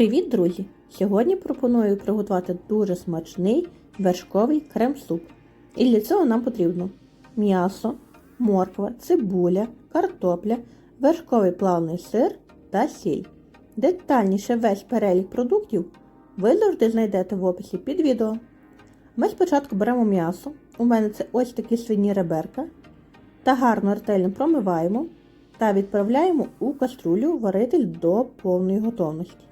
Привіт, друзі! Сьогодні пропоную приготувати дуже смачний вершковий крем-суп. І для цього нам потрібно м'ясо, морква, цибуля, картопля, вершковий плавний сир та сіль. Детальніше весь перелік продуктів ви завжди знайдете в описі під відео. Ми спочатку беремо м'ясо, у мене це ось такі свині реберка, та гарно ретельно промиваємо та відправляємо у каструлю варити до повної готовності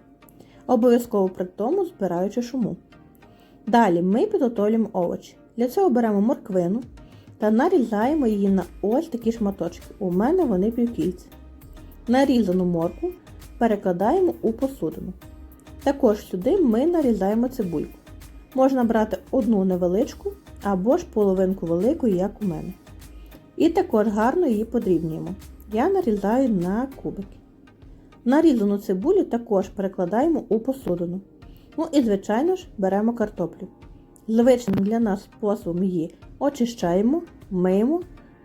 обов'язково при тому збираючи шуму. Далі ми підготовлюємо овочі. Для цього беремо морквину та нарізаємо її на ось такі шматочки. У мене вони півкільці. Нарізану моркву перекладаємо у посудину. Також сюди ми нарізаємо цибульку. Можна брати одну невеличку або ж половинку великої, як у мене. І також гарно її подрібнюємо. Я нарізаю на кубики. Нарізану цибулю також перекладаємо у посудину. Ну і, звичайно ж, беремо картоплю. Звичним для нас способом її очищаємо, миємо,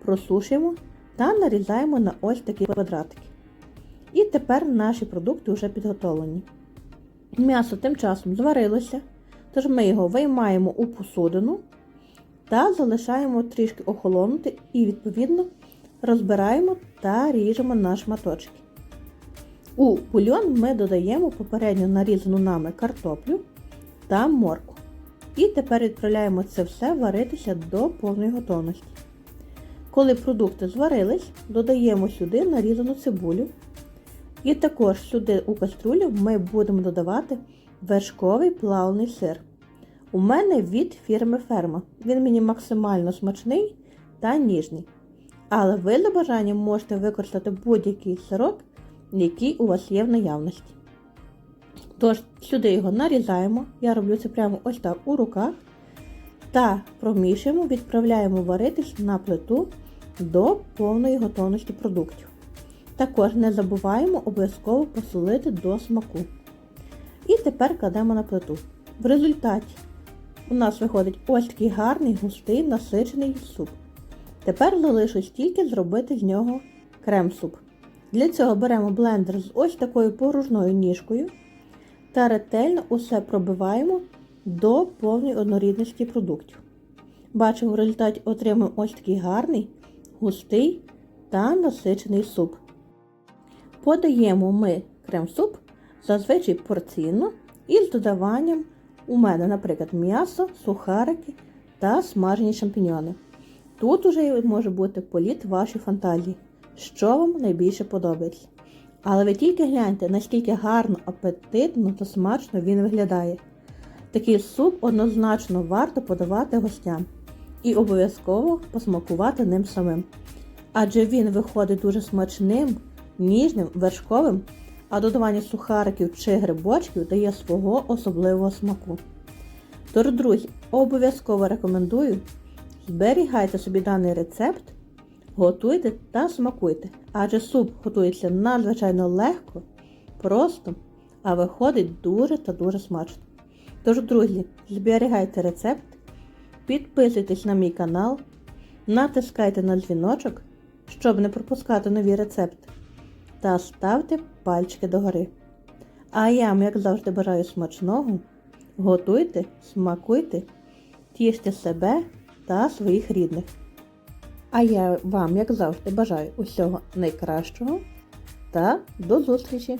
просушуємо та нарізаємо на ось такі квадратики. І тепер наші продукти вже підготовлені. М'ясо тим часом зварилося, тож ми його виймаємо у посудину та залишаємо трішки охолонути і, відповідно, розбираємо та ріжемо на шматочки. У бульйон ми додаємо попередньо нарізану нами картоплю та морку. І тепер відправляємо це все варитися до повної готовності. Коли продукти зварились, додаємо сюди нарізану цибулю. І також сюди у каструлю ми будемо додавати вершковий плавний сир. У мене від фірми Ферма. Він мені максимально смачний та ніжний. Але ви за бажанням можете використати будь-який сирок який у вас є в наявності. Тож, сюди його нарізаємо, я роблю це прямо ось так у руках. Та промішуємо, відправляємо варитись на плиту до повної готовності продуктів. Також не забуваємо обов'язково посолити до смаку. І тепер кладемо на плиту. В результаті у нас виходить ось такий гарний, густий, насичений суп. Тепер залишилось тільки зробити з нього крем-суп. Для цього беремо блендер з ось такою порожною ніжкою та ретельно усе пробиваємо до повної однорідності продуктів. Бачимо, в результаті отримуємо ось такий гарний, густий та насичений суп. Подаємо ми крем-суп зазвичай порційно із додаванням у мене, наприклад, м'ясо, сухарики та смажені шампіньони. Тут уже може бути політ вашої фантазії що вам найбільше подобається. Але ви тільки гляньте, наскільки гарно, апетитно та смачно він виглядає. Такий суп однозначно варто подавати гостям і обов'язково посмакувати ним самим. Адже він виходить дуже смачним, ніжним, вершковим, а додавання сухариків чи грибочків дає свого особливого смаку. Тож, друзі, обов'язково рекомендую зберігайте собі даний рецепт Готуйте та смакуйте, адже суп готується надзвичайно легко, просто, а виходить дуже та дуже смачно. Тож, друзі, зберігайте рецепт, підписуйтесь на мій канал, натискайте на дзвіночок, щоб не пропускати нові рецепти, та ставте пальчики догори. А я вам, як завжди, бажаю смачного. Готуйте, смакуйте, тіште себе та своїх рідних. А я вам, як завжди, бажаю усього найкращого та до зустрічі!